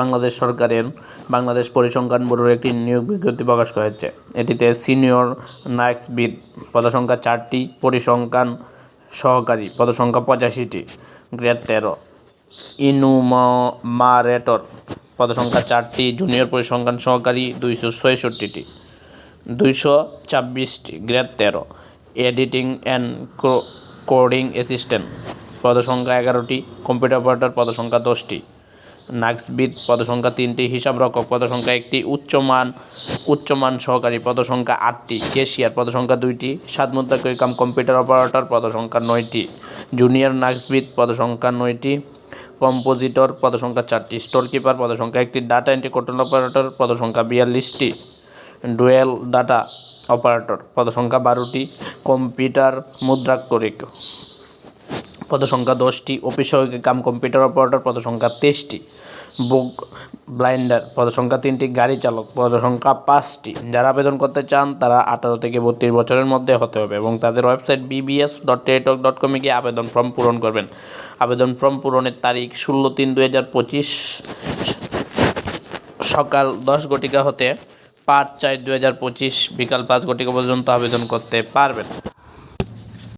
বাংলাদেশ সরকারের বাংলাদেশ পরিসংখ্যান ব্যুরোর একটি নিয়োগ বিজ্ঞপ্তি প্রকাশ করেছে। এটিতে সিনিয়র নায়কসবিদ পদসংখ্যা চারটি, পরিসংখ্যান সহকারী পদসংখ্যা পঁচাশিটি, গ্রেড তেরো, ইনুমারেটর পদসংখ্যা চারটি, জুনিয়র পরিসংখ্যান সহকারী দুইশো ছয়ষট্টিটি, দুইশো ছাব্বিশটি, গ্রেড তেরো, এডিটিং অ্যান্ড কোডিং অ্যাসিস্ট্যান্ট পদসংখ্যা এগারোটি, কম্পিউটার অপারেটর পদসংখ্যা দশটি। নাক্সবিদ পদসংখ্যা তিনটি, হিসাবরক্ষক পদসংখ্যা একটি, উচ্চমান উচ্চমান সহকারী পদসংখ্যা আটটি, কেশিয়ার পদসংখ্যা দুইটি সাত সাতমুদ্রাকরী কাম কম্পিউটার অপারেটর পদসংখ্যা নয়টি, জুনিয়র নাক্সবিদ পদসংখ্যা নয়টি, কম্পোজিটর পদসংখ্যা চারটি স্টোর কিপার পদসংখ্যা একটি, ডাটা এন্ট্রি কন্ট্রোল অপারেটর পদসংখ্যা বিয়াল্লিশটি, ডুয়েল ডাটা অপারেটর পদসংখ্যা বারোটি, কম্পিউটার মুদ্রাক্ষরিক পদসংখ্যা দশটি অফিস সহযোগী কাম কম্পিউটার অপারেটর পদসংখ্যা তেইশটি, বুক ব্লাইন্ডার পদসংখ্যা তিনটি, গাড়ি চালক পদসংখ্যা পাঁচটি। যারা আবেদন করতে চান, তারা আঠারো থেকে বত্রিশ বছরের মধ্যে হতে হবে এবং তাদের ওয়েবসাইট বিবিএস ডট টেটক ডট কমে গিয়ে আবেদন ফর্ম পূরণ করবেন। আবেদন ফর্ম পূরণের তারিখ ষোলো তিন দুই হাজার পঁচিশ, সকাল দশ ঘটিকা হতে পাঁচ চার দুই হাজার পঁচিশ, বিকাল পাঁচ ঘটিকা পর্যন্ত আবেদন করতে পারবেন।